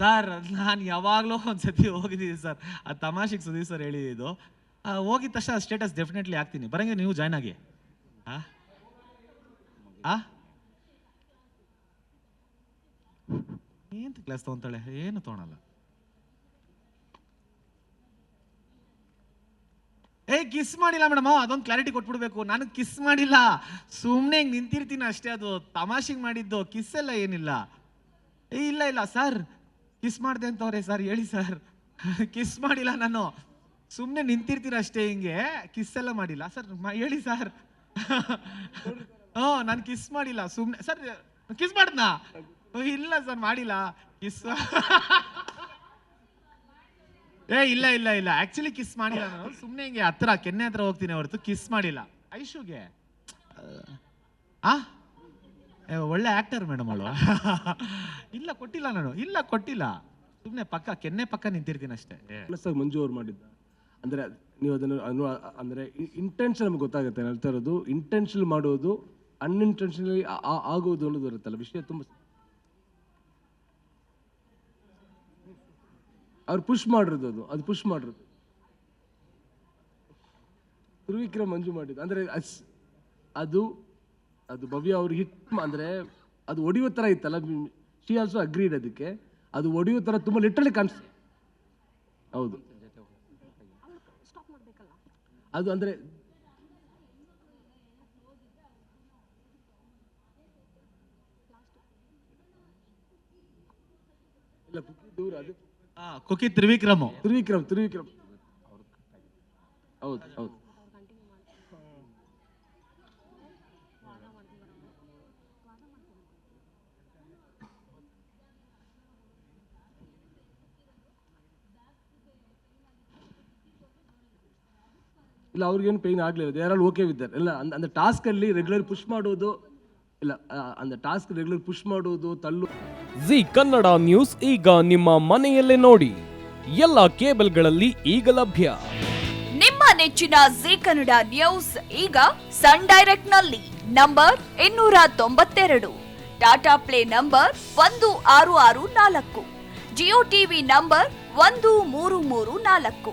Sir ನಾನು ಯಾವಾಗಲೂ ಒಂದ್ಸತಿ ಹೋಗಿದ್ದೀನಿ ಸರ್ ಆ ತಮಾಷೆಗೆ ಸುದೀಪ್ ಸರ್ ಹೇಳಿದ್ದು ಹೋಗಿದ ತಕ್ಷಣ ಸ್ಟೇಟಸ್ ಡೆಫಿನೆಟ್ಲಿ ಹಾಕ್ತೀನಿ. ಬರಂಗೆ ನೀವು ಜಾಯ್ನ್ ಆಗಿ. ಆ? ಏನು ಕ್ಲಾಸ್ ತಗೊಂತಾಳೆ? ಏನು ತೊಗೊಳಲ್ಲ. ಏ ಕಿಸ್ ಮಾಡಿಲ್ಲ ಮೇಡಮ್ ಅದೊಂದು ಕ್ಲಾರಿಟಿ ಕೊಟ್ಬಿಡ್ಬೇಕು. ನಾನು ಕಿಸ್ ಮಾಡಿಲ್ಲ. ಸುಮ್ಮನೆ ಹಿಂಗೆ ನಿಂತಿರ್ತೀನಿ ಅಷ್ಟೇ ಅದು. ತಮಾಷೆಗೆ ಮಾಡಿದ್ದು ಕಿಸ್ ಎಲ್ಲ ಏನಿಲ್ಲ. ಇಲ್ಲ ಇಲ್ಲ ಸರ್ ಕಿಸ್ ಮಾಡಿದೆ ಅಂತವ್ರೆ ಸರ್, ಹೇಳಿ ಸರ್. ಕಿಸ್ ಮಾಡಿಲ್ಲ ನಾನು. ಸುಮ್ಮನೆ ನಿಂತಿರ್ತೀರ ಅಷ್ಟೇ ಹಿಂಗೆ. ಕಿಸ್ ಎಲ್ಲ ಮಾಡಿಲ್ಲ. ಸರ್ ಹೇಳಿ ಸರ್. ಹ್ಞೂ ನಾನು ಕಿಸ್ ಮಾಡಿಲ್ಲ. ಸುಮ್ಮನೆ ಸರ್, ಕಿಸ್ ಮಾಡ್ದ ಇಲ್ಲ ಸರ್, ಮಾಡಿಲ್ಲ. ಕಿಸ್. ಏ, ಇಲ್ಲ ಇಲ್ಲ ಇಲ್ಲ. ಆಕ್ಚುಲಿ ಕಿಸ್ ಮಾಡಿಲ್ಲ ನಾನು. ಸುಮ್ಮನೆ ಹಿಂಗೆ ಹತ್ರ, ಕೆನ್ನೆ ಹತ್ರ ಹೋಗ್ತೀನಿ ಹೊರತು ಕಿಸ್ ಮಾಡಿಲ್ಲ. ಐಶುಗೆ. ಆ? ಒಳ್ಳೆ ಆಕ್ಟರ್ ಮೇಡಮ್ ಅಲ್ವಾ ಇಲ್ಲ, ಕೊಟ್ಟಿಲ್ಲ ನಾನು. ಇಲ್ಲ, ಕೊಟ್ಟಿಲ್ಲ. ಸುಮ್ಮನೆ ಪಕ್ಕ, ಕೆನ್ನೆ ಪಕ್ಕ ನಿಂತಿರ್ತೀನಿ ಅಷ್ಟೇ. ಸರ್ ಮಂಜು ಅವ್ರು ಮಾಡಿದ್ದ. ಅಂದ್ರೆ ನೀವು ಅದನ್ನು ಅನು ಅಂದ್ರೆ ಇಂಟೆನ್ಷನ್ ನಮ್ಗೆ ಗೊತ್ತಾಗುತ್ತೆ ಹೇಳ್ತಾ ಇರೋದು. ಇಂಟೆನ್ಷನ್ ಮಾಡೋದು ಅನ್ಇಂಟೆನ್ಷನಲಿ ಆಗೋದು ಅನ್ನೋದು ಇರುತ್ತಲ್ಲ, ವಿಷಯ ತುಂಬ ಅವ್ರು ಪುಷ್ ಮಾಡಿರೋದು ಅದು. ಅದು ಪುಷ್ ಮಾಡಿರೋದು. ಧ್ರುವಿಕ್ರಮ್ ಮಂಜು ಮಾಡಿದ್ದು. ಅಂದ್ರೆ ಅದು ಅದು ಭವ್ಯ ಅವ್ರಿಗೆ ಹಿಟ್ ಅಂದರೆ ಅದು ಒಡೆಯೋ ಥರ ಇತ್ತಲ್ಲ ಶಿ ಆಲ್ಸೋ ಅಗ್ರೀಡ್ ಅದಕ್ಕೆ. ಅದು ಒಡೆಯೋ ಥರ ತುಂಬ ಲಿಟ್ರಲಿ ಕಾಣಿಸ್ ಹೌದು. ಅದು ಅಂದರೆ ಇಲ್ಲ ದೂರ ಅದು ಕುಕಿ ತ್ರಿವಿಕ್ರಮ. ತ್ರಿವಿಕ್ರಮ್ ತ್ರಿವಿಕ್ರಮ್. ಹೌದು ಹೌದು. ಇಲ್ಲ ಅವ್ರಿಗೇನು ಪೇಯ್ನ್ ಆಗಲಿಲ್ಲ. ದೇ ಆರ್ ಆಲ್ ಓಕೆ ವಿದ್ದಾರೆ ಇಲ್ಲ ಅಂದ ಅಂದ್ರೆ ಟಾಸ್ಕಲ್ಲಿ ರೆಗ್ಯುಲರ್ ಪುಷ್ ಮಾಡೋದು ಇಲ್ಲ ಅಂದ ಅಂದ್ರೆ ಟಾಸ್ಕ್ ರೆಗ್ಯುಲರ್ ಪುಷ್ ಮಾಡೋದು ತಳ್ಳು ಜಿ ಕನ್ನಡ ನ್ಯೂಸ್ ಈಗ ನಿಮ್ಮ ಮನೆಯಲ್ಲೇ ನೋಡಿ. ಎಲ್ಲ ಕೇಬಲ್ಗಳಲ್ಲಿ ಈಗ ಲಭ್ಯ. ನಿಮ್ಮ ನೆಚ್ಚಿನ ಜಿ ಕನ್ನಡ ನ್ಯೂಸ್ ಈಗ ಸನ್ ಡೈರೆಕ್ಟ್ನಲ್ಲಿ ನಂಬರ್ ಇನ್ನೂರ ತೊಂಬತ್ತೆರಡು. ಟಾಟಾ ಪ್ಲೇ ನಂಬರ್ ಒಂದು ಆರು ಆರು ನಾಲ್ಕು. ಜಿಯೋ ಟಿವಿ ನಂಬರ್ ಒಂದು ಮೂರು ಮೂರು ನಾಲ್ಕು.